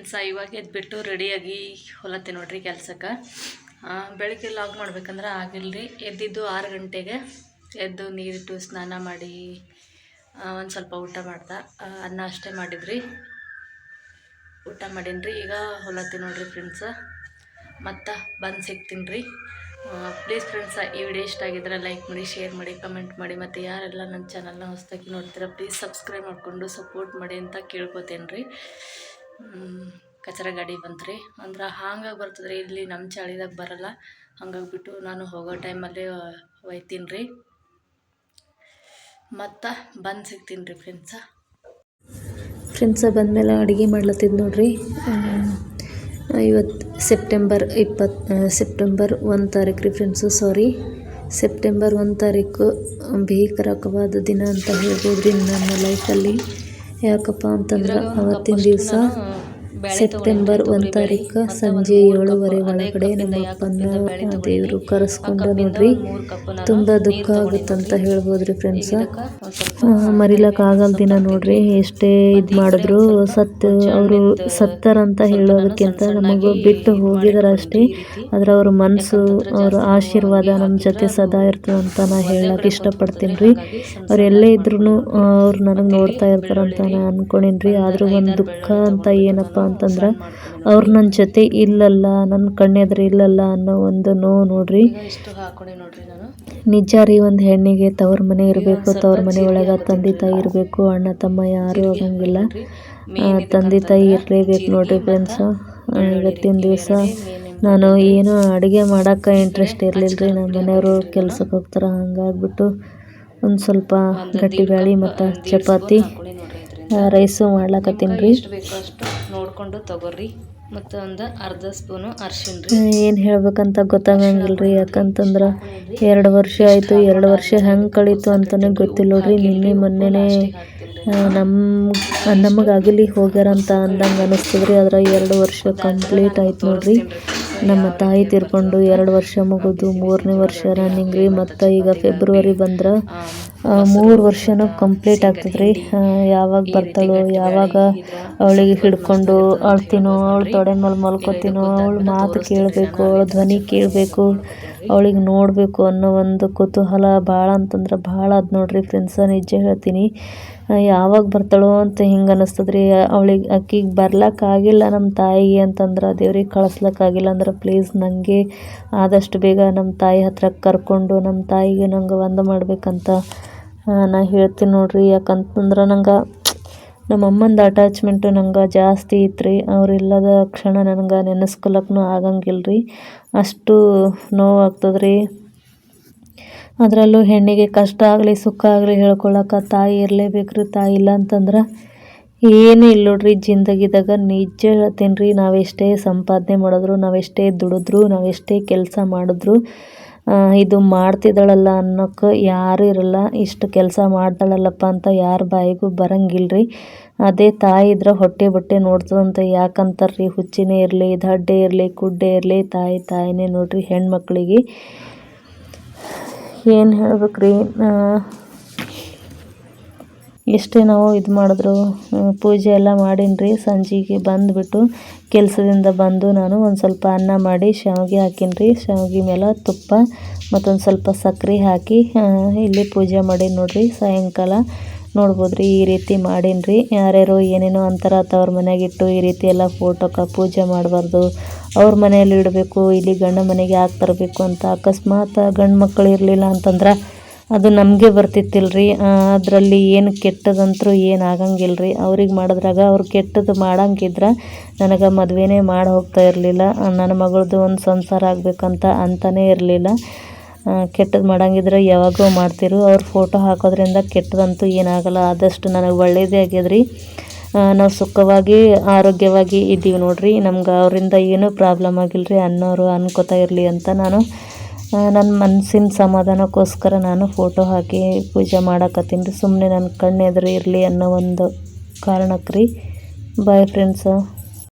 Friends ಇವಾಗ ಎದ್ಬಿಟ್ಟು ರೆಡಿಯಾಗಿ ಹೊಲತ್ತೆ ನೋಡ್ರಿ ಕೆಲ್ಸಕ್ಕೆ. ಬೆಳಗ್ಗೆ ಲಾಗ್ ಮಾಡ್ಬೇಕಂದ್ರೆ ಆಗಿಲ್ರಿ. ಎದ್ದಿದ್ದು ಆರು ಗಂಟೆಗೆ. ಎದ್ದು ನೀರಿಟ್ಟು ಸ್ನಾನ ಮಾಡಿ ಒಂದು ಸ್ವಲ್ಪ ಊಟ ಮಾಡ್ದೆ. ಅನ್ನ ಅಷ್ಟೇ ಮಾಡಿದ್ರಿ. ಊಟ ಮಾಡೀನಿ ಈಗ ಹೊಲತ್ತೆ ನೋಡ್ರಿ ಫ್ರೆಂಡ್ಸ ಮತ್ತೆ ಬಂದು ಸಿಗ್ತೀನಿ ರೀ ಪ್ಲೀಸ್ ಫ್ರೆಂಡ್ಸ ಈ ವಿಡಿಯೋ ಇಷ್ಟ ಆಗಿದ್ರೆ ಲೈಕ್ ಮಾಡಿ ಶೇರ್ ಮಾಡಿ ಕಮೆಂಟ್ ಮಾಡಿ. ಮತ್ತು ಯಾರೆಲ್ಲ ನನ್ನ ಚಾನಲ್ನ ಹೊಸದಾಗಿ ನೋಡ್ತೀರ ಪ್ಲೀಸ್ ಸಬ್ಸ್ಕ್ರೈಬ್ ಮಾಡಿಕೊಂಡು ಸಪೋರ್ಟ್ ಮಾಡಿ ಅಂತ ಕೇಳ್ಕೊತೇನೆ ರೀ ಕಚರ ಗಾಡಿ ರೀ ಅಂದ್ರೆ ಹಾಂಗಾಗಿ ಬರ್ತದ್ರಿ, ಇಲ್ಲಿ ನಮ್ಮ ಚಾಳಿದಾಗ ಬರಲ್ಲ. ಹಂಗಾಗ್ಬಿಟ್ಟು ನಾನು ಹೋಗೋ ಟೈಮಲ್ಲಿ ಒಯ್ತೀನಿ ರೀ ಮತ್ತು ಬಂದು ಸಿಗ್ತೀನಿ ರೀ ಫ್ರೆಂಡ್ಸ ಫ್ರೆಂಡ್ಸ ಬಂದಮೇಲೆ ಅಡುಗೆ ಮಾಡ್ಲತ್ತಿದ್ದು ನೋಡ್ರಿ. ಇವತ್ತು ಸೆಪ್ಟೆಂಬರ್ ಇಪ್ಪತ್ತು ಸೆಪ್ಟೆಂಬರ್ ಒಂದು ತಾರೀಕು ರೀ ಫ್ರೆಂಡ್ಸು ಸಾರಿ ಸೆಪ್ಟೆಂಬರ್ ಒಂದು ತಾರೀಕು ಭೀಕರಕವಾದ ದಿನ ಅಂತ ಹೇಳ್ಬೋದು ರೀ ನನ್ನ ಲೈಫಲ್ಲಿ ಯಾಕಪ್ಪ ಅಂತಂದ್ರೆ ಅವತ್ತಿನ ದಿವಸ ಸೆಪ್ಟೆಂಬರ್ ಒಂದ್ ತಾರೀಕ ಸಂಜೆ ಏಳುವರೆ ಒಳಗಡೆ ನಮ್ಮ ಅಪ್ಪನ ದೇವರು ಕರೆಸ್ಕೊಂಡು ನೋಡ್ರಿ. ತುಂಬಾ ದುಃಖ ಆಗುತ್ತಂತ ಹೇಳ್ಬೋದ್ರಿ ಫ್ರೆಂಡ್ಸ ಆಗಲ್ ದಿನ ನೋಡ್ರಿ. ಎಷ್ಟೇ ಇದು ಮಾಡಿದ್ರು ಸತ್ತು ಅವರು ಸತ್ತರಂತ ಹೇಳೋದಕ್ಕಿಂತ ನಮಗೂ ಬಿಟ್ಟು ಹೋಗಿದಾರ ಅಷ್ಟೇ ಆದ್ರೆ ಅವ್ರ ಮನಸ್ಸು ಅವ್ರ ಆಶೀರ್ವಾದ ನಮ್ಮ ಜೊತೆ ಸದಾ ಇರ್ತದೆ ಅಂತ ನಾ ಹೇಳಕ್ ಇಷ್ಟಪಡ್ತೀನಿ ರೀ. ಅವ್ರು ಎಲ್ಲೇ ಇದ್ರೂ ಅವ್ರು ನನಗೆ ನೋಡ್ತಾ ಇರ್ತಾರಂತ ನಾ ಅನ್ಕೊಂಡಿನ್ರಿ. ಆದರೂ ಒಂದು ದುಃಖ ಅಂತ ಏನಪ್ಪ ಅಂತಂದ್ರೆ ಅವ್ರು ನನ್ನ ಜೊತೆ ಇಲ್ಲಲ್ಲ ನನ್ನ ಕಣ್ಣೆದ್ರೆ ಇಲ್ಲಲ್ಲ ಅನ್ನೋ ಒಂದು ನೋವು ನೋಡ್ರಿ. ನಿಜ ರೀ, ಒಂದು ಹೆಣ್ಣಿಗೆ ತವ್ರ ಮನೆ ಇರಬೇಕು, ತವ್ರ ಮನೆ ಒಳಗೆ ತಂದೆ ತಾಯಿ ಇರಬೇಕು, ಅಣ್ಣ, ತಮ್ಮ ಯಾರೂ ಆಗಂಗಿಲ್ಲ. ತಂದೆ ತಾಯಿ ಇರಲೇಬೇಕು ನೋಡ್ರಿ ಫ್ರೆಂಡ್ಸು ಇವತ್ತಿನ ದಿವಸ ನಾನು ಏನು ಅಡುಗೆ ಮಾಡೋಕ್ಕೆ ಇಂಟ್ರೆಸ್ಟ್ ಇರಲಿಲ್ಲ ರೀ ನಮ್ಮ ಮನೆಯವರು ಕೆಲ್ಸಕ್ಕೆ ಹೋಗ್ತಾರೆ, ಹಂಗಾಗ್ಬಿಟ್ಟು ಒಂದು ಸ್ವಲ್ಪ ಗಟ್ಟಿ ಬ್ಯಾಳಿ ಮತ್ತು ಚಪಾತಿ ರೈಸು ಮಾಡ್ಲಕತ್ತೀನಿ ರೀ. ನೋಡ್ಕೊಂಡು ತಗೋರಿ. ಮತ್ತು ಒಂದು ಅರ್ಧ ಸ್ಪೂನು ಅರ್ಶಿಣ ರೀ. ಏನು ಹೇಳ್ಬೇಕಂತ ಗೊತ್ತಾಗಂಗಿಲ್ಲ ರೀ ಯಾಕಂತಂದ್ರೆ ಎರಡು ವರ್ಷ ಆಯಿತು ಎರಡು ವರ್ಷ ಹೆಂಗೆ ಕಳೀತು ಅಂತಲೇ ಗೊತ್ತಿಲ್ಲ ನೋಡ್ರಿ ನಿನ್ನೆ ಮೊನ್ನೆನೇ ನಮ್ಮ ನಮಗಾಗಲಿ ಹೋಗ್ಯಾರಂತ ಅಂದಂಗೆ ಅನಿಸ್ತದ್ರಿ ಆದ್ರೆ ಎರಡು ವರ್ಷ ಕಂಪ್ಲೀಟ್ ಆಯ್ತು ನೋಡ್ರಿ. ನಮ್ಮ ತಾಯಿ ತೀರ್ಕೊಂಡು ಎರಡು ವರ್ಷ ಮುಗಿದು ಮೂರನೇ ವರ್ಷ ರನ್ನಿಂಗ್ ರೀ. ಮತ್ತು ಈಗ ಫೆಬ್ರವರಿ ಬಂದ್ರೆ ಮೂರು ವರ್ಷನೂ ಕಂಪ್ಲೀಟ್ ಆಗ್ತದೆ ರೀ ಯಾವಾಗ ಬರ್ತಾಳೋ, ಯಾವಾಗ ಅವಳಿಗೆ ಹಿಡ್ಕೊಂಡು ಅಳ್ತೀನೋ, ಅವಳು ತೊಡೆ ಮೇಲೆ ಮಲ್ಕೋತೀನೋ, ಅವಳ ಮಾತು ಕೇಳಬೇಕು, ಅವಳ ಧ್ವನಿ ಕೇಳಬೇಕು, ಅವಳಿಗೆ ನೋಡಬೇಕು ಅನ್ನೋ ಒಂದು ಕುತೂಹಲ ಭಾಳ ಅಂತಂದ್ರೆ ಭಾಳ ಅದು ನೋಡಿರಿ ಫ್ರೆಂಡ್ಸ ನಿಜ ಹೇಳ್ತೀನಿ. ಯಾವಾಗ ಬರ್ತಾಳೋ ಅಂತ ಹಿಂಗೆ ಅನ್ನಿಸ್ತದ್ರಿ ಅವಳಿಗೆ ಆಕಿಗೆ ಬರ್ಲಕ್ಕಾಗಿಲ್ಲ ನಮ್ಮ ತಾಯಿಗೆ ಅಂತಂದ್ರೆ ದೇವ್ರಿಗೆ ಕಳಿಸ್ಲಕ್ಕಾಗಿಲ್ಲ ಅಂದ್ರೆ ಪ್ಲೀಸ್ ನನಗೆ ಆದಷ್ಟು ಬೇಗ ನಮ್ಮ ತಾಯಿ ಹತ್ರ ಕರ್ಕೊಂಡು ನಮ್ಮ ತಾಯಿಗೆ ನಂಗೆ ಒಂದು ಮಾಡಬೇಕಂತ ನಾನು ಹೇಳ್ತೀನಿ ನೋಡ್ರಿ. ಯಾಕಂತಂದ್ರೆ ನಂಗೆ ನಮ್ಮ ಅಮ್ಮಂದು ಅಟ್ಯಾಚ್ಮೆಂಟು ನಂಗೆ ಜಾಸ್ತಿ ಇತ್ತು ಅವ್ರು ಇಲ್ಲದ ಕ್ಷಣ ನನಗೆ ನೆನೆಸ್ಕೊಳಕ್ಕೂ ಆಗಂಗಿಲ್ಲ ರೀ ಅಷ್ಟು ನೋವಾಗ್ತದ್ರಿ. ಅದರಲ್ಲೂ ಹೆಣ್ಣಿಗೆ ಕಷ್ಟ ಆಗಲಿ, ಸುಖ ಆಗಲಿ ಹೇಳ್ಕೊಳಕ್ಕೆ ತಾಯಿ ಇರಲೇಬೇಕು ರೀ ತಾಯಿ ಇಲ್ಲ ಅಂತಂದ್ರೆ ಏನೂ ಇಲ್ಲ ನೋಡ್ರಿ ಜಿಂದಗಿದಾಗ ನಿಜ ಹೇಳ್ತೀನಿ ರೀ ನಾವೆಷ್ಟೇ ಸಂಪಾದನೆ ಮಾಡಿದ್ರು, ನಾವೆಷ್ಟೇ ದುಡಿದ್ರು, ನಾವೆಷ್ಟೇ ಕೆಲಸ ಮಾಡಿದ್ರು ಇದು ಮಾಡ್ತಿದ್ದಾಳಲ್ಲ ಅನ್ನೋಕ್ಕೆ ಯಾರೂ ಇರಲ್ಲ. ಇಷ್ಟು ಕೆಲಸ ಮಾಡ್ತಾಳಲ್ಲಪ್ಪ ಅಂತ ಯಾರ ಬಾಯಿಗೂ ಬರಂಗಿಲ್ಲ ರೀ ಅದೇ ತಾಯಿ ಇದ್ರೆ ಹೊಟ್ಟೆ ಬಟ್ಟೆ ನೋಡ್ತದಂತ ಯಾಕಂತಾರ್ರಿ. ಹುಚ್ಚಿನೇ ಇರಲಿ, ದಡ್ಡೆ ಇರಲಿ, ಕುಡ್ಡೆ ಇರಲಿ, ತಾಯಿ ತಾಯಿನೇ ನೋಡ್ರಿ ಹೆಣ್ಮಕ್ಳಿಗೆ. ಏನು ಹೇಳ್ಬೇಕ್ರಿ? ಎಷ್ಟೇ ನಾವು ಇದು ಮಾಡಿದ್ರು ಪೂಜೆ ಎಲ್ಲ ಮಾಡೀನಿ ರೀ ಸಂಜೆಗೆ ಬಂದುಬಿಟ್ಟು ಕೆಲಸದಿಂದ ಬಂದು ನಾನು ಒಂದು ಸ್ವಲ್ಪ ಅನ್ನ ಮಾಡಿ, ಶಾವಿಗೆ ಹಾಕೀನಿ ರೀ ಶಾವಿಗೆ ಮೇಲೆ ತುಪ್ಪ ಮತ್ತೊಂದು ಸ್ವಲ್ಪ ಸಕ್ಕರೆ ಹಾಕಿ ಇಲ್ಲಿ ಪೂಜೆ ಮಾಡಿ ನೋಡಿರಿ. ಸಾಯಂಕಾಲ ನೋಡ್ಬೋದು ರೀ ಈ ರೀತಿ ಮಾಡೀನಿ ಯಾರ್ಯಾರು ಏನೇನೋ ಅಂತಾರ ತವ್ರ ಮನೆಯಾಗಿಟ್ಟು ಈ ರೀತಿ ಎಲ್ಲ ಫೋಟೋಕ್ಕೆ ಪೂಜೆ ಮಾಡಬಾರ್ದು. ಅವ್ರ ಮನೆಯಲ್ಲಿ ಇಡಬೇಕು, ಇಲ್ಲಿ ಗಂಡ ಮನೆಗೆ ಯಾಕೆ ತರಬೇಕು ಅಂತ ಅಕಸ್ಮಾತ್ ಗಂಡು ಮಕ್ಕಳು ಇರಲಿಲ್ಲ ಅಂತಂದ್ರೆ ಅದು ನಮಗೆ ಬರ್ತಿತ್ತಿಲ್ರಿ. ಅದರಲ್ಲಿ ಏನು ಕೆಟ್ಟದಂತರೂ ಏನು ರೀ ಅವ್ರಿಗೆ ಮಾಡಿದ್ರಾಗ ಅವ್ರು ಕೆಟ್ಟದ್ದು ಮಾಡಂಗಿದ್ರೆ ನನಗೆ ಮದುವೆನೇ ಮಾಡಿ ಹೋಗ್ತಾ ಇರಲಿಲ್ಲ. ನನ್ನ ಮಗಳದ್ದು ಒಂದು ಸಂಸಾರ ಆಗಬೇಕಂತ ಅಂತಲೇ ಇರಲಿಲ್ಲ. ಕೆಟ್ಟದ್ದು ಮಾಡಂಗಿದ್ರೆ ಯಾವಾಗೋ ಮಾಡ್ತಿರು. ಅವ್ರ ಫೋಟೋ ಹಾಕೋದ್ರಿಂದ ಕೆಟ್ಟದಂತೂ ಏನಾಗಲ್ಲ. ಆದಷ್ಟು ನನಗೆ ಒಳ್ಳೇದೇ ಆಗ್ಯದ್ರಿ. ನಾವು ಸುಖವಾಗಿ, ಆರೋಗ್ಯವಾಗಿ ಇದ್ದೀವಿ ನೋಡ್ರಿ. ನಮ್ಗೆ ಅವರಿಂದ ಏನೂ ಪ್ರಾಬ್ಲಮ್ ಆಗಿಲ್ಲ ರೀ ಅನ್ನೋರು ಅನ್ಕೋತಾ ಇರಲಿ ಅಂತ ನಾನು ನನ್ನ ಮನಸ್ಸಿನ ಸಮಾಧಾನಕ್ಕೋಸ್ಕರ ನಾನು ಫೋಟೋ ಹಾಕಿ ಪೂಜೆ ಮಾಡಕತ್ತೀನಿ ರೀ. ಸುಮ್ಮನೆ ನನ್ನ ಕಣ್ಣು ಎದುರು ಇರಲಿ ಅನ್ನೋ ಒಂದು ಕಾರಣಕ್ಕೆ ರೀ. ಬಾಯ್ ಫ್ರೆಂಡ್ಸ